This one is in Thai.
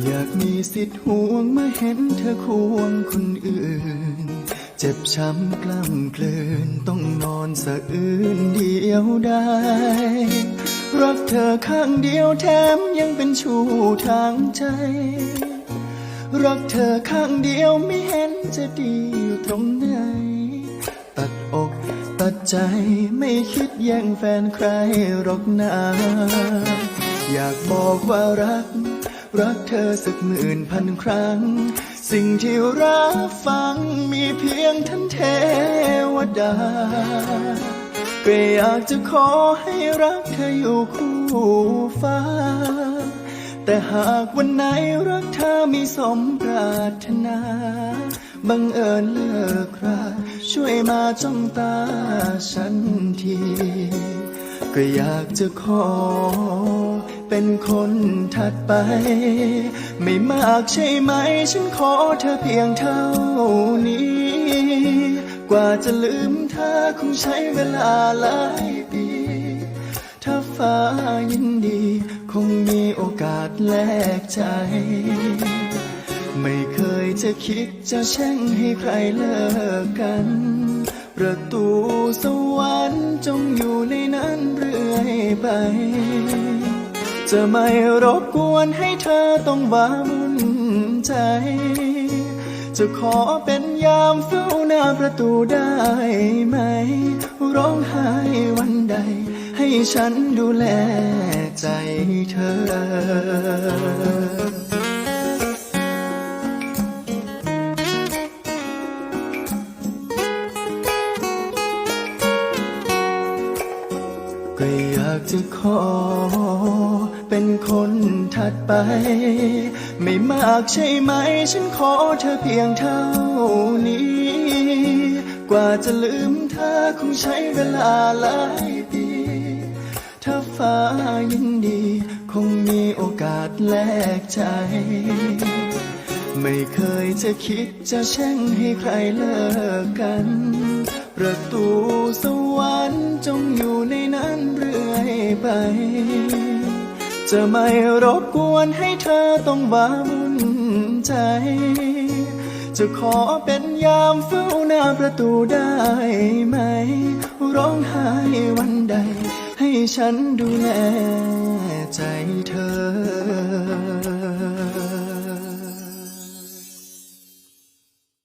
อยากมีสิทธิ์ห่วงเห็นเธอควงคนอื่น เจ็บช้ำกล้ำกลืนต้องนอนสะอื้นเดียวได้ รักเธอข้างเดียวแถมยังเป็นชู้ทางใจ รักเธอข้างเดียวไม่เห็นจะดีอยู่ตรงไหน ตัดอกตัดใจไม่คิดแย่งแฟนใครหรอกนาอยากบอกว่ารัก รักเธอสักหมื่นพันครั้ง สิ่งที่รับฟังมีเพียงท่านเทวดา ก็อยากจะขอให้รักเธออยู่คู่ฟ้า แต่หากวันไหนรักเธอมีสมปรารถนา บังเอิญเลิกราช่วยมาจ้องตาฉันที ก็อยากจะขอ เป็นคนถัดไป ไม่มากใช่ไหม ฉันขอเธอเพียงเท่านี้ กว่าจะลืมเธอคงใช้เวลาหลายปี ถ้าฟ้ายินดี คงมีโอกาสแลกใจ ไม่เคยจะคิดจะแช่งให้ใครเลิกกัน ประตูสวรรค์จงอยู่ในนั้นร อยไป จะไม่รบกวนให้เธอต้องว้าวุ่นใจ จะขอเป็นยามเฝ้าหน้าประตูได้ไหม ร้องไห้วันใด ให้ฉันดูแลใจเธอ ก็อยากจะขอ เป็นคนถัดไป ไม่มากใช่ไหม ฉันขอเธอเพียงเท่านี้ กว่าจะลืมเธอคงใช้เวลาหลายปี ถ้าฟ้ายินดี คงมีโอกาสแลกใจ ไม่เคยจะคิดจะแช่งให้ใครเลิกกัน ประตูสวรรค์จงอยู่ในนั้นเรื่อยไป จะไม่รบกวนให้เธอต้องวาวุ่นใจ จะขอเป็นยามเฝ้าหน้าประตูได้ไหม ร้องไห้วันใด ให้ฉันดูแลใจเธอ